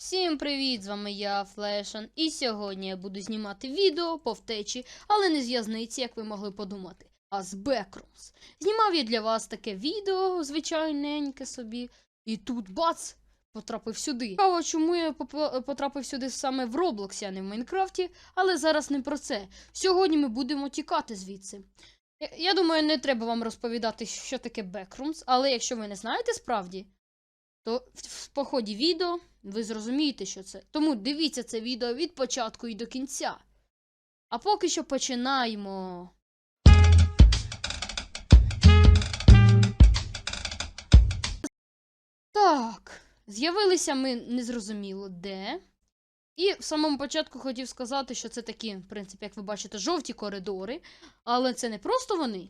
Всім привіт! З вами я, Флешан, і сьогодні я буду знімати відео по втечі, але не з в'язниці, як ви могли подумати, а з Backrooms. Знімав я для вас таке відео, звичайненьке собі, і тут бац! Потрапив сюди. Цікаво, чому я потрапив сюди саме в Роблоксі, а не в Майнкрафті, але зараз не про це. Сьогодні ми будемо тікати звідси. Я- думаю, не треба вам розповідати, що таке Backrooms, але якщо ви не знаєте справді, то в, поході відео ви зрозумієте, що це. Тому дивіться це відео від початку і до кінця. А поки що починаємо. Так, з'явилися ми незрозуміло де. І в самому початку хотів сказати, що це такі, в принципі, як ви бачите, жовті коридори. Але це не просто вони.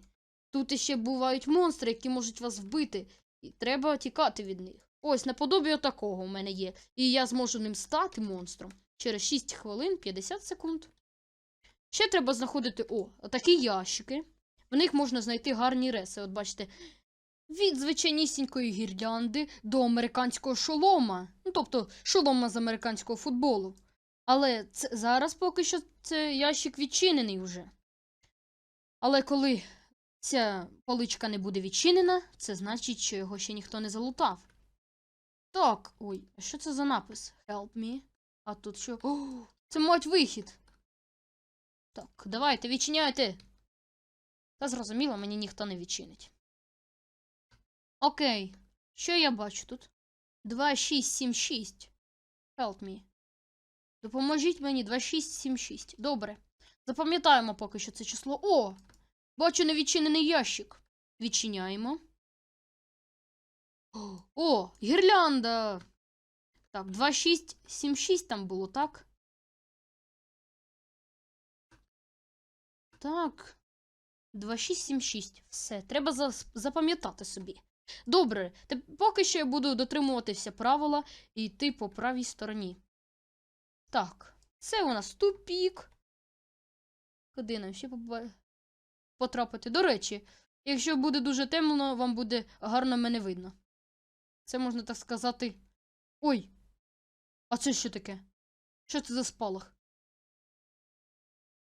Тут іще бувають монстри, які можуть вас вбити. І треба тікати від них. Ось, наподобі отакого у мене є. І я зможу ним стати монстром через 6 хвилин 50 секунд. Ще треба знаходити, о, отакі ящики. В них можна знайти гарні реси. От бачите, від звичайнісінької гірлянди до американського шолома. Ну, тобто шолома з американського футболу. Але це, зараз поки що це ящик відчинений вже. Але коли ця поличка не буде відчинена, це значить, що його ще ніхто не залутав. Так, ой, а що це за напис? Help me. А тут що? О, це мать вихід. Так, давайте, відчиняйте. Та зрозуміло, мені ніхто не відчинить. Окей. Що я бачу тут? 2676. Help me. Допоможіть мені 2676. Добре. Запам'ятаємо поки що це число. О! Бачу невідчинений ящик. Відчиняємо. О, гірлянда. Так, 2676 там було, так? Так. 2676. Все, треба запам'ятати собі. Добре, поки що я буду дотримуватися правила і йти по правій стороні. Так, це у нас тупік. Куди нам ще потрапити? До речі, якщо буде дуже темно, вам буде гарно мене видно. Це можна так сказати. Ой! А це що таке? Що це за спалах?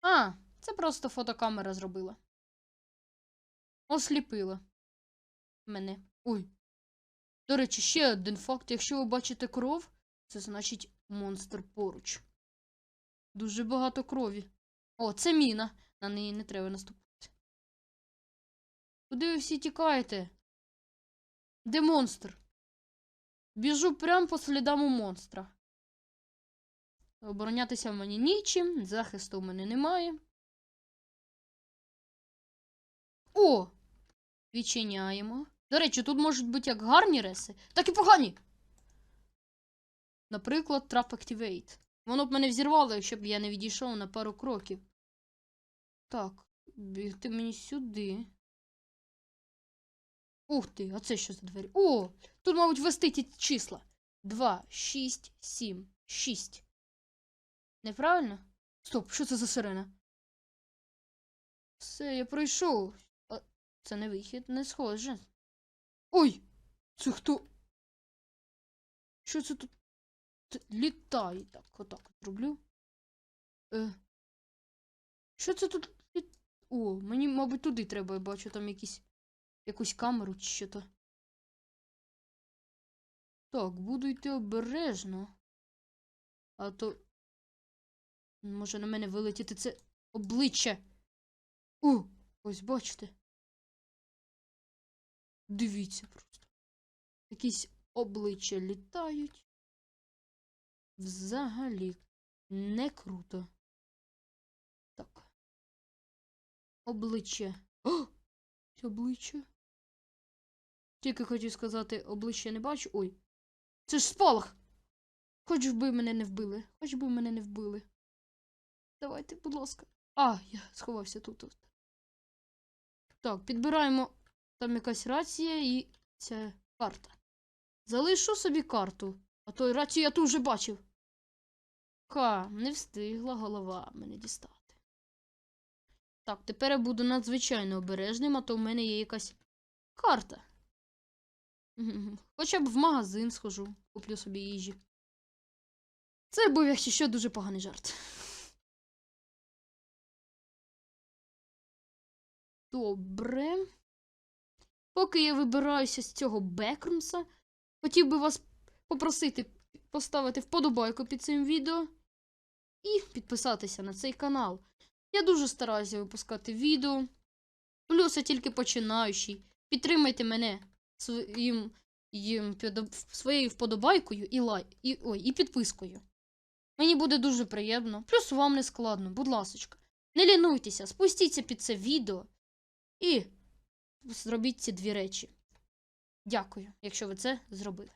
А, це просто фотокамера зробила. Осліпила мене. Ой. До речі, ще один факт. Якщо ви бачите кров, це значить монстр поруч. Дуже багато крові. О, це міна. На неї не треба наступати. Куди ви всі тікаєте? Де монстр? Біжу прямо по слідам у монстра. Оборонятися в мені нічим, захисту в мене немає. О! Відчиняємо. До речі, тут можуть бути як гарні реси, так і погані. Наприклад, Trap Activate. Воно б мене взірвало, якщо б я не відійшов на пару кроків. Так, бігти мені сюди. Ух ти, а це що за двері? О! Тут, мабуть, ввести ті числа. 2, 6, 7, 6. Неправильно? Стоп, що це за сирена? Все, я пройшов. А, це не вихід, не схоже. Ой! Це хто? Що це тут? Літає. Так, отак от роблю. Е. Що це тут? О, мені, мабуть, туди треба, я бачу там якісь. Якусь камеру чи що то. Так, буду йти обережно. А то. Може на мене вилетіти це обличчя. О, ось бачите. Дивіться просто. Якісь обличчя літають. Взагалі не круто. Так. Обличчя. О! Обличчя. Тільки хотів сказати, обличчя не бачу. Ой. Це ж спалах! Хоч би мене не вбили. Хоч би мене не вбили. Давайте, будь ласка. А, я сховався тут. от. Так, підбираємо там якась рація і ця карта. Залишу собі карту. А то рацію я тут вже бачив. Ха, не встигла голова мене дістати. Так, тепер я буду надзвичайно обережним, а то в мене є якась карта. Хоча б в магазин схожу, куплю собі їжі. Це був, якщо що, дуже поганий жарт. Добре. Поки я вибираюся з цього бекрумса, хотів би вас попросити поставити вподобайку під цим відео і підписатися на цей канал. Я дуже стараюся випускати відео. Плюс я тільки починаючий. Підтримайте мене своїм, їм, своєю вподобайкою і, лай, і, ой, і підпискою. Мені буде дуже приємно. Плюс вам не складно, будь ласочка. Не лінуйтеся, спустіться під це відео і зробіть ці дві речі. Дякую, якщо ви це зробили.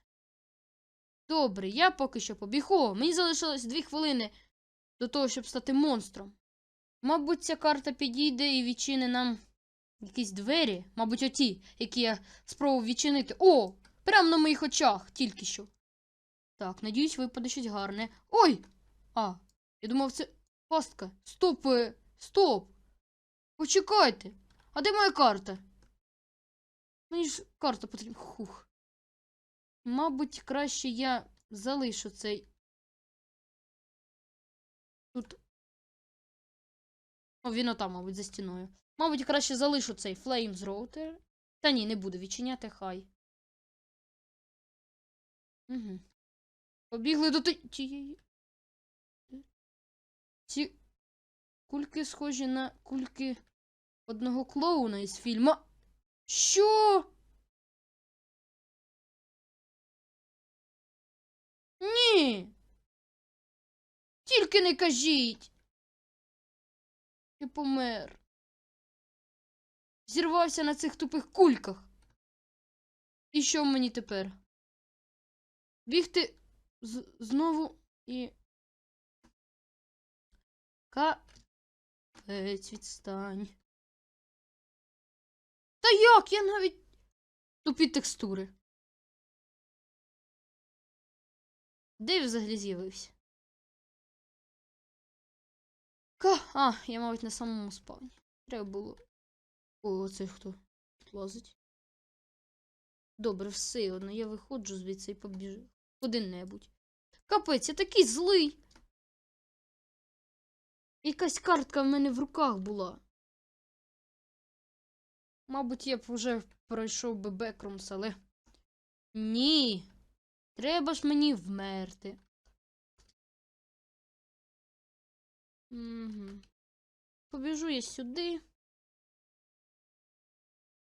Добре, я поки що побіг. О, мені залишилось дві хвилини до того, щоб стати монстром. Мабуть, ця карта підійде і відчини нам якісь двері. Мабуть, оті, які я спробував відчинити. О! Прямо на моїх очах, тільки що. Так, надіюсь, випаде щось гарне. Ой! А, я думав, це пастка. Стоп! е, Стоп! Почекайте! А де моя карта? Мені ж карта потрібна. Хух. Мабуть, краще я залишу цей. Тут. О, він отам, мабуть, за стіною. Мабуть, краще залишу цей Flames Router. Та ні, не буду відчиняти, хай. Угу. Побігли до тієї. Ці кульки схожі на кульки одного клоуна із фільму. Що? Ні. Тільки не кажіть. Я помер. Зірвався на цих тупих кульках. І що мені тепер? Бігти з- знову і. Капець, відстань. Та як? Я навіть тупі текстури. Де взагалі з'явився? Ка. А, я, мабуть, на самому спавні. Треба було. О, це хто тут лазить? Добре, все одно, я виходжу звідси і побіжу. Куди-небудь. Капець, я такий злий. Якась картка в мене в руках була. Мабуть, я б вже пройшов би Бекрумс, але. Ні. Треба ж мені вмерти. Угу. Побіжу я сюди.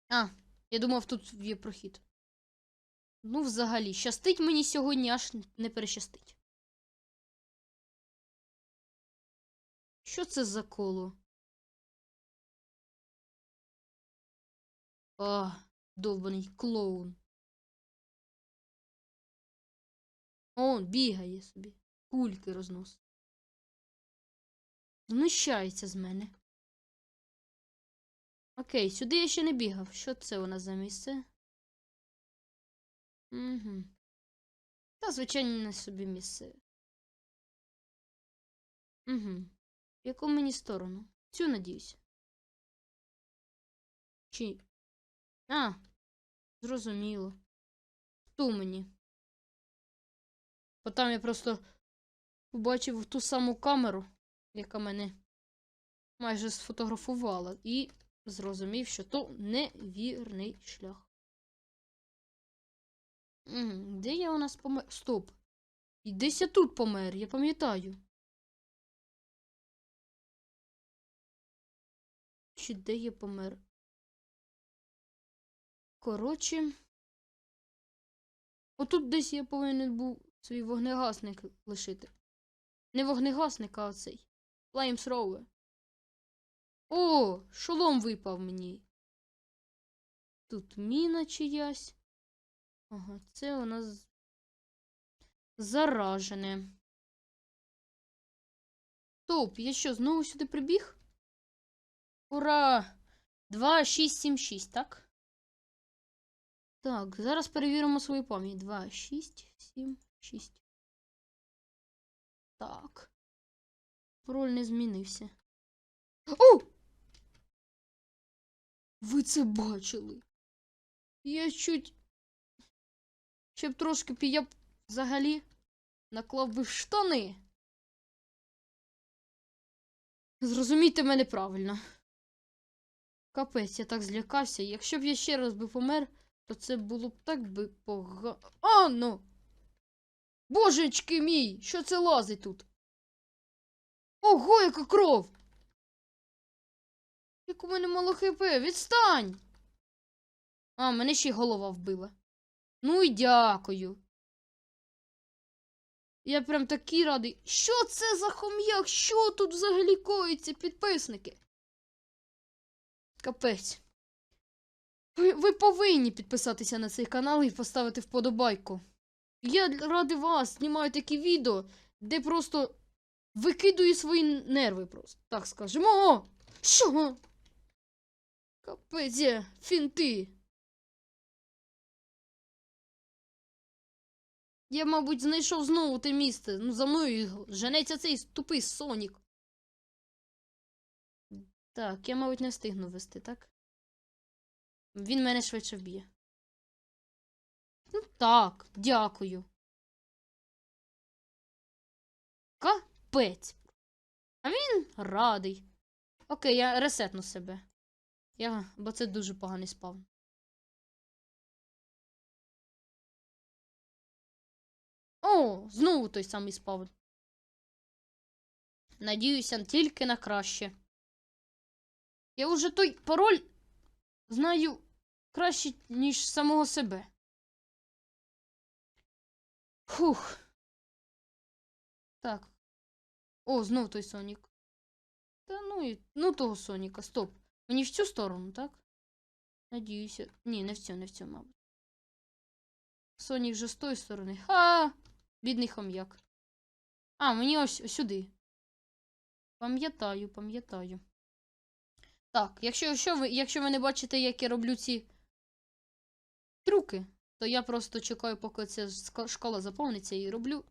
А, я думав, тут є прохід. Ну, взагалі, щастить мені сьогодні аж не перещастить. Що це за коло? А, довбаний клоун. Он бігає собі. Кульки розносить. Знущається з мене. Окей, сюди я ще не бігав. Що це у нас за місце? Угу. Та, звичайно, собі місце. Угу. В яку мені сторону? Цю надіюсь. Чи. А, зрозуміло. Ту мені. Бо там я просто побачив ту саму камеру, яка мене майже сфотографувала, і зрозумів, що то невірний шлях. Де я у нас помер? Стоп. Десь я тут помер, я пам'ятаю. Чи де я помер? Коротше. Отут десь я повинен був свій вогнегасник лишити. Не вогнегасник, а. Flames Rover. О, шолом випав мені. Тут міна чиясь. Ага, це у нас заражене. Стоп, я що, знову сюди прибіг? Ура! 2, 6, 7, 6, так? Так, зараз перевіримо свою пам'ять. 2, 6, 7, 6. Так. Пароль не змінився. О! Ви це бачили? Я чуть. Ще б трошки б я б взагалі наклав би штани. Зрозумійте мене правильно. Капець, я так злякався. Якщо б я ще раз би помер, то це було б так би погано. А, ну! Божечки мій! Що це лазить тут? Ого, яка кров! Як у мене мало хп, відстань! А, мене ще й голова вбила. Ну і дякую. Я прям такий радий. Що це за хом'як? Що тут взагалі коїться, підписники? Капець. Ви, ви повинні підписатися на цей канал і поставити вподобайку. Я ради вас знімаю такі відео, де просто викидую свої нерви просто. Так скажемо. О! Що? Капець, фінти. Я, мабуть, знайшов знову те місце. Ну, за мною женеться цей тупий Сонік. Так, я, мабуть, не встигну вести, так? Він мене швидше вб'є. Ну так, дякую. Капець. А він радий. Окей, я ресетну себе. Я, бо це дуже поганий спавн. О, знову той самий спавн. Надіюся тільки на краще. Я вже той пароль знаю краще, ніж самого себе. Фух. Так. О, знов той Сонік. Та ну і. Ну того Соніка, стоп. Мені в цю сторону, так? Надіюся. Ні, не в цю, не в цю, мабуть. Сонік вже з тої сторони. Ха! Бідний хом'як. А, мені ось, ось сюди. Пам'ятаю, пам'ятаю. Так, якщо, якщо, ви, якщо ви не бачите, як я роблю ці трюки, то я просто чекаю, поки ця шкала заповниться і роблю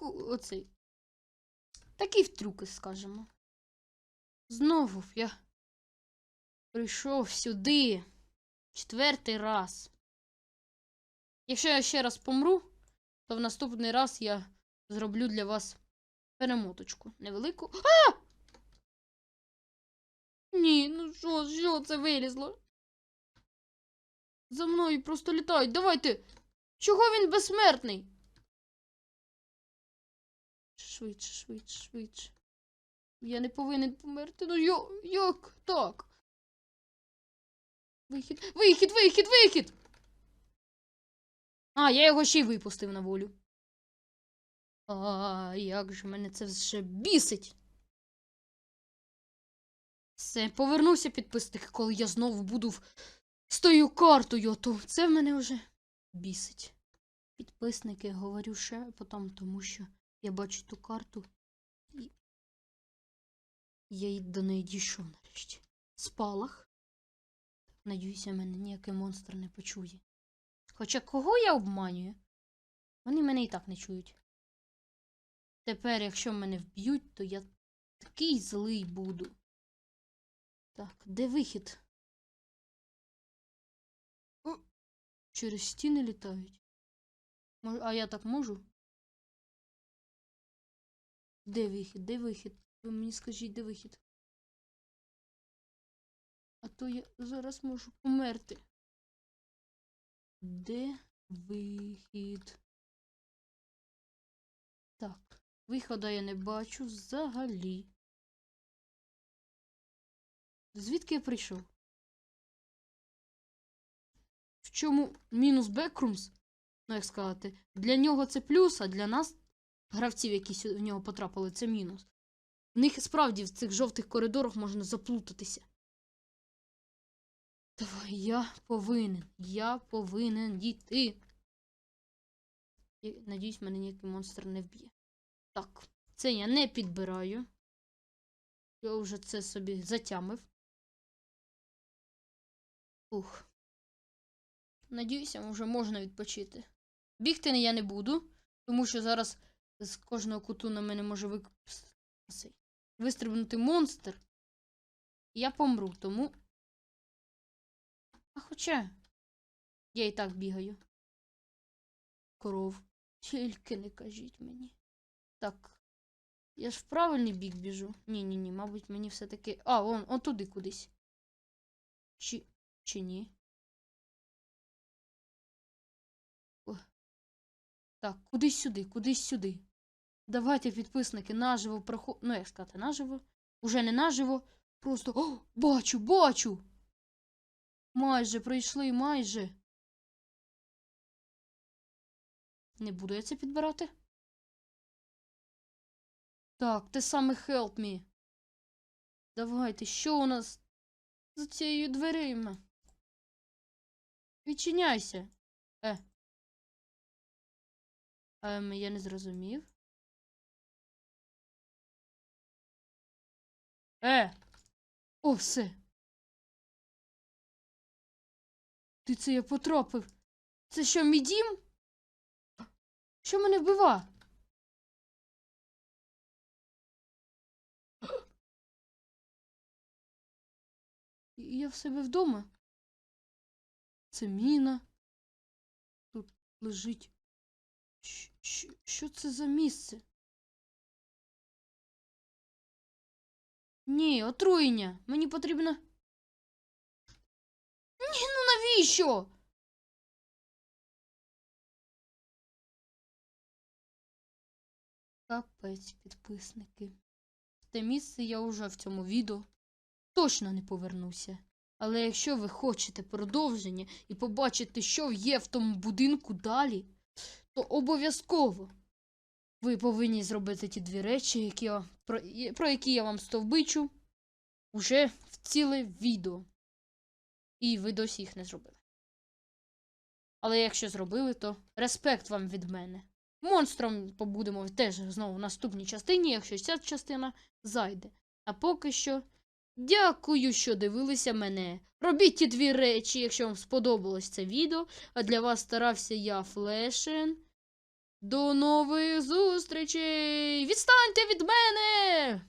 оцей. Такі трюки, скажімо. Знову я прийшов сюди. Четвертий раз. Якщо я ще раз помру, то в наступний раз я зроблю для вас перемоточку. Невелику. А! Ні, ну що, що це вилізло? За мною просто літають. Давайте. Чого він безсмертний? Швидше, швидше, швидше. Я не повинен померти. Ну як так? Вихід, вихід, вихід, вихід! А, я його ще й випустив на волю. А, як же мене це вже бісить. Все, повернуся підписник, коли я знову буду в... з тою картою, то це мене вже бісить. Підписники говорю ще потім, тому що я бачу ту карту і я й до неї дійшов нарешті. Спалах. Надіюся, мене ніякий монстр не почує. Хоча кого я обманюю? Вони мене і так не чують. Тепер, якщо мене вб'ють, то я такий злий буду. Так, де вихід? О, через стіни літають. А я так можу? Де вихід? Де вихід? Ви мені скажіть, де вихід? А то я зараз можу померти. Де вихід? Так, виходу я не бачу взагалі. Звідки я прийшов? В чому мінус Бекрумс? Ну, як сказати, для нього це плюс, а для нас, гравців, які в нього потрапили, це мінус. В них справді в цих жовтих коридорах можна заплутатися. Я повинен. Я повинен дійти. Надіюсь, мене ніякий монстр не вб'є. Так, це я не підбираю. Я вже це собі затямив. Ух. Надіюся, вже можна відпочити. Бігти я не буду, тому що зараз з кожного куту на мене може вик... вистрибнути монстр. Я помру, тому. А хоча я і так бігаю. Коров. Тільки не кажіть мені. Так. Я ж в правильний бік біжу. Ні, ні, ні, мабуть, мені все-таки. А, он, он туди кудись. Чи. Чи ні? О. Так, кудись сюди, кудись сюди. Давайте, підписники, наживо проход... Ну, як сказати, наживо. Уже не наживо. Просто. О, бачу, бачу! Майже пройшли, майже. Не буду я це підбирати. Так, те саме help me. Давайте, що у нас за цією дверима? Відчиняйся. Е. Ем, я не зрозумів. Е. О, все. Ти це я потрапив. Це що, мій дім? Що мене вбива? Я в себе вдома. Це міна. Тут лежить. Щ- щ- Що це за місце? Ні, отруєння. Мені потрібно. Навіщо? Капець, підписники. Те місце я вже в цьому відео точно не повернуся. Але якщо ви хочете продовження і побачити, що є в тому будинку далі, то обов'язково ви повинні зробити ті дві речі, які я, про, про які я вам стовбичу уже в ціле відео. І ви досі їх не зробили. Але якщо зробили, то респект вам від мене. Монстром побудемо теж знову в наступній частині, якщо ця частина зайде. А поки що. Дякую, що дивилися мене. Робіть ті дві речі, якщо вам сподобалось це відео. А для вас старався я Флешен. До нових зустрічей! Відстаньте від мене!